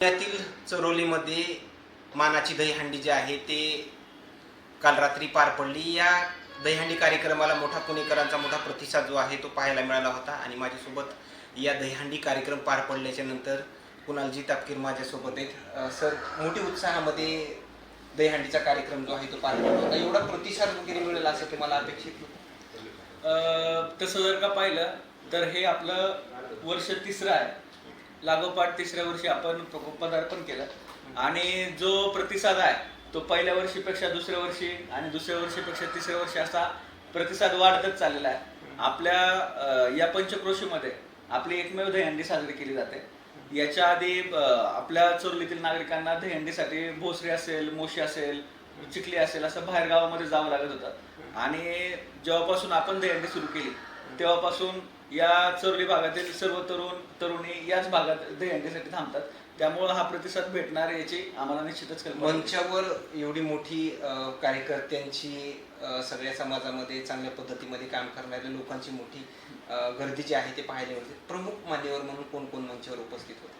पुण्यातील चरोलीमध्ये मानाची दहीहंडी जी आहे ते काल रात्री पार पडली. या दहीहंडी कार्यक्रमाला मोठा पुणेकरांचा मोठा प्रतिसाद जो आहे तो पाहायला मिळाला होता आणि माझ्यासोबत या दहीहंडी कार्यक्रम पार पडल्याच्या नंतर कुणालजी तापकीर माझ्यासोबत आहेत. सर मोठी उत्साहामध्ये दहीहंडीचा कार्यक्रम जो आहे तो पार पडला होता. एवढा प्रतिसाद वगैरे मिळेल असं तुम्हाला अपेक्षित होतं. तसं जर का पाहिलं तर हे आपलं वर्ष तिसरं आहे. लागोपाठ तिसऱ्या वर्षी आपण पदार्पण केलं. आणि जो प्रतिसाद आहे तो पहिल्या वर्षीपेक्षा दुसऱ्या वर्षी आणि दुसऱ्या वर्षीपेक्षा तिसऱ्या वर्षी असा प्रतिसाद वाढतच चाललेला आहे. आपल्या या पंचक्रोशीमध्ये आपली एकमेव दहीहंडी साजरी केली जाते. याच्या आधी आपल्या चोरलीतील नागरिकांना दहीहंडीसाठी भोसरी असेल मोशी असेल चिखली असेल असं बाहेर गावामध्ये जावं लागत होतं. आणि जेव्हापासून आपण दहीहंडी सुरू केली तेव्हापासून या चोरली भागातील सर्व तरुण तरुणी याच भागात दहीहंडीसाठी थांबतात. त्यामुळं हा प्रतिसाद भेटणार याची आम्हाला निश्चितच. मंचावर एवढी मोठी कार्यकर्त्यांची सगळ्या समाजामध्ये चांगल्या पद्धतीमध्ये काम करणाऱ्या लोकांची मोठी गर्दी जी आहे ते पाहायला मिळते. प्रमुख मान्यवर म्हणून कोण कोण मंचावर उपस्थित होते?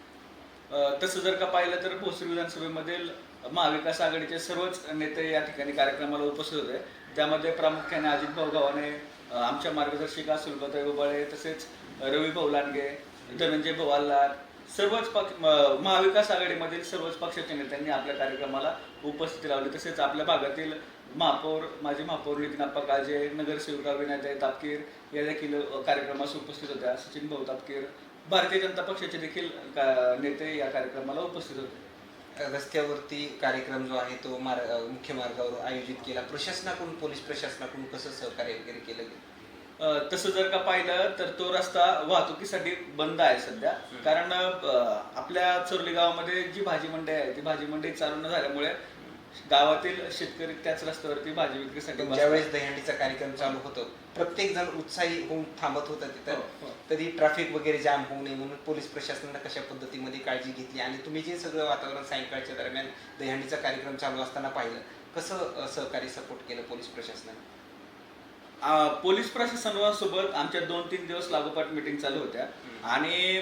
तसं जर का पाहिलं तर भोसरी विधानसभेमधील महाविकास आघाडीचे सर्वच नेते या ठिकाणी कार्यक्रमाला उपस्थित होते. त्यामध्ये प्रामुख्याने अजित भाऊ अ, आमच्या मार्गदर्शिका सुलभताई उबाळे तसेच रवी भाऊ लांडगे धनंजय भाऊ सर्वच पक्ष महाविकास आघाडीमधील सर्वच पक्षाच्या नेत्यांनी आपल्या कार्यक्रमाला उपस्थिती लावली. तसेच आपल्या भागातील महापौर माजी महापौर नितीनाप्पा काजे नगरसेविका विनायताई तापकीर या देखील कार्यक्रमास उपस्थित होत्या. सचिन भाऊ तापकीर भारतीय जनता पक्षाचे देखील का- नेते या कार्यक्रमाला उपस्थित होते. रस्त्यावरती कार्यक्रम जो आहे तो मार अ, मुख्य मार्गावर आयोजित केला. प्रशासनाकडून पोलीस प्रशासनाकडून कसं सहकार्य वगैरे केलं? गेलं तसं जर का पाहिलं तर तो रस्ता वाहतुकीसाठी बंद आहे सध्या. कारण आपल्या चोरली गावामध्ये जी भाजी मंडई आहे ती भाजी मंडई चालू न झाल्यामुळे गावातील शेतकरी त्याच रस्त्यावरती भाजी विक्रीसाठी. ज्यावेळेस दहीहंडीचा कार्यक्रम चालू होतो प्रत्येक जण उत्साही होऊन थांबत होता हो, तिथं हो. तरी ट्रॅफिक वगैरे जाम होऊ नये म्हणून पोलीस प्रशासनानं कशा पद्धतीमध्ये काळजी घेतली आणि तुम्ही जे सगळं वातावरण सायंकाळच्या दरम्यान दहीहंडीचा कार्यक्रम चालू असताना पाहिलं कसं सहकारी सपोर्ट केलं पोलीस प्रशासनाने पोलीस प्रशासनासोबत आमच्या दोन तीन दिवस लागोपाठ मिटिंग चालू होत्या. आणि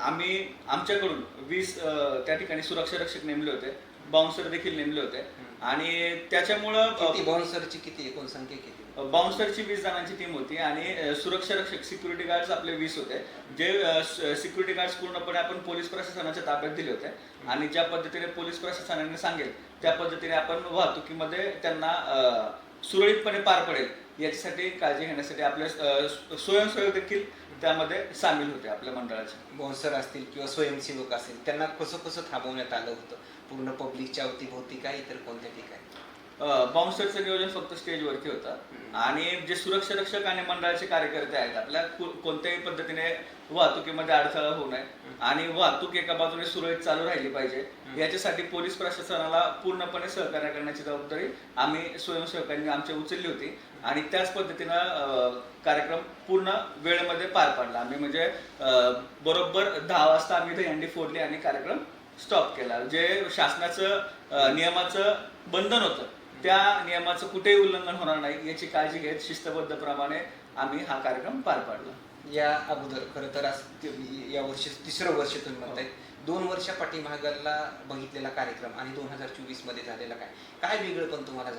आम्ही आमच्याकडून वीस त्या ठिकाणी सुरक्षा रक्षक नेमले होते. बाउन्सर देखील नेमले होते. आणि त्याच्यामुळं बाउन्सरची किती एकूण संख्या किती? बाउन्सरची वीस जणांची टीम होती आणि सुरक्षा रक्षक सिक्युरिटी गार्ड्स आपले वीस होते. जे सिक्युरिटी गार्ड्स पूर्णपणे आपण पोलीस प्रशासनाच्या ताब्यात दिले होते. आणि ज्या पद्धतीने पोलीस प्रशासनाने सांगेल त्या पद्धतीने आपण वाहतुकीमध्ये त्यांना सुरळीतपणे पार पडेल. याच्यासाठी काळजी घेण्यासाठी आपले स्वयंसेवक देखील त्यामध्ये सामील होते आपल्या मंडळाचे. बॉन्सर असतील किंवा स्वयंसेवक असतील त्यांना कसं कसं थांबवण्यात आलं होतं? पूर्ण पब्लिकच्या अवतीभोवती काय इतर कोणत्या ठिकाणी? बाउन्सरचं नियोजन फक्त स्टेजवरती होतं. आणि जे सुरक्षा रक्षक आणि मंडळाचे कार्यकर्ते आहेत आपल्या कोणत्याही पद्धतीने वाहतुकीमध्ये अडथळा होऊ नये. आणि वाहतूक एका बाजूने सुरळीत चालू राहिली पाहिजे. याच्यासाठी पोलीस प्रशासनाला पूर्णपणे सहकार्य करण्याची जबाबदारी आम्ही स्वयंसेवकांनी आमची उचलली होती. आणि त्याच पद्धतीनं कार्यक्रम पूर्ण वेळेमध्ये पार पाडला. आम्ही म्हणजे बरोबर दहा वाजता आम्ही दहीहंडी फोडली आणि कार्यक्रम स्टॉप केला. जे शासनाचं नियमाचं बंधन होतं. त्या नियमाचं कुठेही उल्लंघन होणार नाही याची काळजी घेत शिस्तबद्ध प्रमाणे आम्ही हा कार्यक्रम पार पाडला. या अगोदर खरं तर आज या वर्षी तिसरं वर्ष तुम्ही म्हणताय. दोन वर्ष पाठीमागाला बघितलेला कार्यक्रम आणि दोन हजार चोवीसमध्ये झालेला काय? काय वेगळं पण तुम्हाला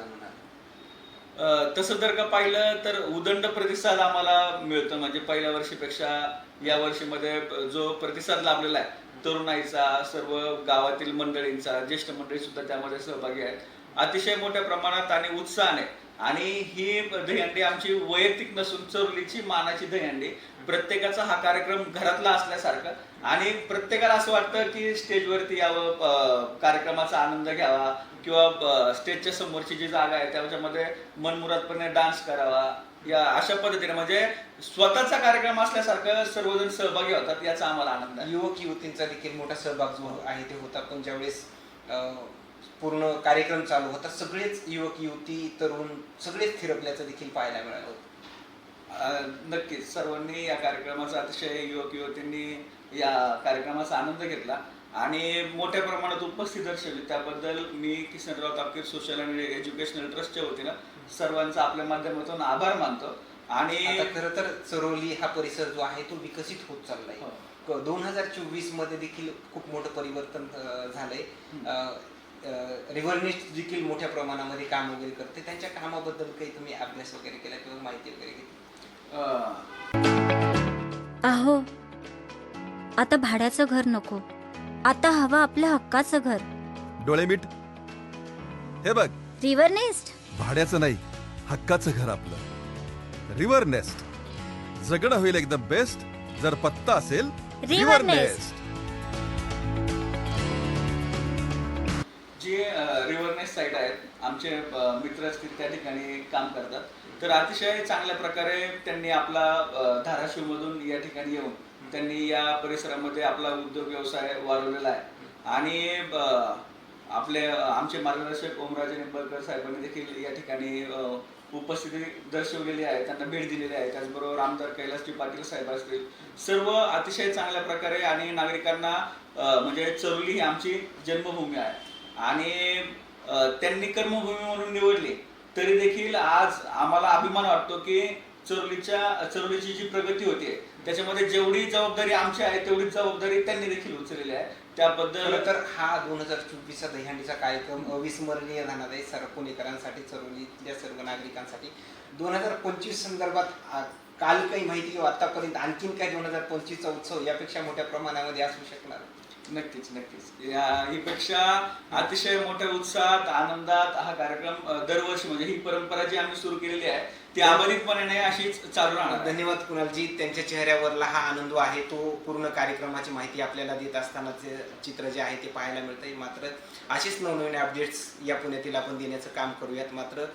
अं, तसं जर का पाहिलं तर उदंड प्रतिसाद आम्हाला मिळतो. म्हणजे पहिल्या वर्षीपेक्षा या वर्षीमध्ये जो प्रतिसाद लाभलेला आहे तरुणाईचा सर्व गावातील मंडळींचा ज्येष्ठ मंडळी सुद्धा त्यामध्ये सहभागी आहेत. अतिशय मोठ्या प्रमाणात आणि उत्साहाने. आणि ही दहीहंडी आमची वैयक्तिक नसून चोरलीची मानाची दहीहंडी. प्रत्येकाचा हा कार्यक्रम घरातला असल्यासारखं. आणि प्रत्येकाला असं वाटतं की स्टेजवरती यावं कार्यक्रमाचा आनंद घ्यावा किंवा स्टेजच्या समोरची जी जागा आहे त्याच्यामध्ये मनमुरादपणे डान्स करावा. या अशा पद्धतीने म्हणजे स्वतःचा कार्यक्रम असल्यासारखं सर्वजण सहभागी होतात याचा आम्हाला आनंद युवक युवतींचा देखील मोठा सहभाग जो आहे ते होता पण ज्यावेळेस अं, पूर्ण कार्यक्रम चालू होता. सगळेच युवक युवती तरुण सगळेच थिरकल्याचं देखील पाहायला मिळालं होतं. नक्कीच. सर्वांनी या कार्यक्रमाचा अतिशय युवक युवतींनी या कार्यक्रमाचा आनंद घेतला. आणि मोठ्या प्रमाणात उपस्थित दर्शवली त्याबद्दल मी किसनराव तापकीर सोशल आणि एज्युकेशनल ट्रस्टच्या वतीनं सर्वांचा आपल्या माध्यमातून आभार मानतो. आणि खरं तर चरोली हा परिसर जो आहे तो विकसित होत चाललाय. हो. दोन हजार चोवीसमध्ये देखील खूप मोठं परिवर्तन झालंय. रिव्हरनेस्ट देखील मोठ्या प्रमाणामध्ये काम वगैरे करते. त्यांच्या कामाबद्दल काही तुम्ही अभ्यास वगैरे केला किंवा माहिती वगैरे घेतली? अं, अहो आता भाड्याचं घर नको. आता हवं आपल्या हक्काचं घर. डोळे मीट हे बघ. रिव्हर नेस्ट भाड्याचं नाही हक्काचं घर आपलं. रिव्हर नेस्ट जगणं होईल एकदम बेस्ट जर पत्ता असेल River जे रिव्हरनेस साईट आहेत आमचे मित्र असतील त्या ठिकाणी काम करतात. तर अतिशय चांगल्या प्रकारे त्यांनी आपला धाराशिवमधून या ठिकाणी येऊन त्यांनी या परिसरामध्ये आपला उद्योग व्यवसाय वाढवलेला आहे. आणि आपले आमचे मार्गदर्शक ओमराजे निंबळकर साहेबांनी देखील या ठिकाणी उपस्थिती दर्शवलेली आहे त्यांना भेट दिलेली आहे. त्याचबरोबर आमदार कैलासजी पाटील साहेब असतील सर्व अतिशय चांगल्या प्रकारे आणि नागरिकांना म्हणजे चरुली ही आमची जन्मभूमी आहे. आणि त्यांनी कर्मभूमी म्हणून निवडली. तरी देखील आज आम्हाला अभिमान वाटतो की चरोलीच्या चरोलीची जी प्रगती होते त्याच्यामध्ये जेवढी जबाबदारी आमची आहे तेवढी जबाबदारी त्यांनी देखील उचललेली आहे. त्याबद्दल तर हा दोन हजार चोवीसचा दहीहंडीचा कार्यक्रम अविस्मरणीय राहणार आहे. सर्व पुणेकरांसाठी चरवलीतल्या सर्व नागरिकांसाठी. दोन हजार पंचवीस संदर्भात काल काही माहिती किंवा आतापर्यंत आणखीन काही दोन हजार पंचवीसचा उत्सव यापेक्षा मोठ्या प्रमाणामध्ये असू शकणार? नक्कीच नक्कीच. या ही पेक्षा अतिशय मोठ्या उत्साहात आनंदात हा कार्यक्रम दरवर्षी म्हणजे ही परंपरा जी आम्ही सुरू केलेली आहे ती अबाधितपणे अशीच चालू राहणार धन्यवाद कुणालजी. त्यांच्या चेहऱ्यावरला हा आनंद आहे तो पूर्ण कार्यक्रमाची माहिती आपल्याला देत असतानाचे चित्र जे आहे ते पाहायला मिळतंय. मात्र अशीच नवनवीन अपडेट्स या पुण्यातील आपण देण्याचं काम करूयात. मात्र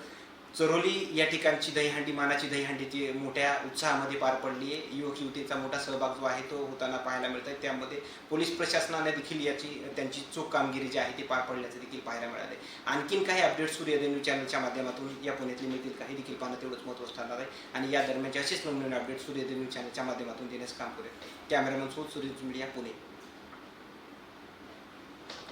चरोली या ठिकाणची दहीहंडी मानाची दहीहंडी ती मोठ्या उत्साहामध्ये पार पडली आहे. युवक युवतीचा मोठा सहभाग जो आहे तो होताना पाहायला मिळत आहे त्यामध्ये पोलीस प्रशासनाने देखील याची त्यांची चोख कामगिरी जी आहे ती पार पडल्याचं देखील पाहायला मिळाले आणखीन काही अपडेट सूर्योदय न्यूज चॅनलच्या माध्यमातून या पुण्यातले मिळतील काही देखील पाहणं तेवढंच महत्त्वाचं ठरणार आहे. आणि या दरम्यानचे असेच नवनवीन अपडेट सूर्योदय न्यूज चॅनलच्या माध्यमातून देण्याचं काम करेल कॅमेरामन सोबत सूर्य मीडिया पुणे.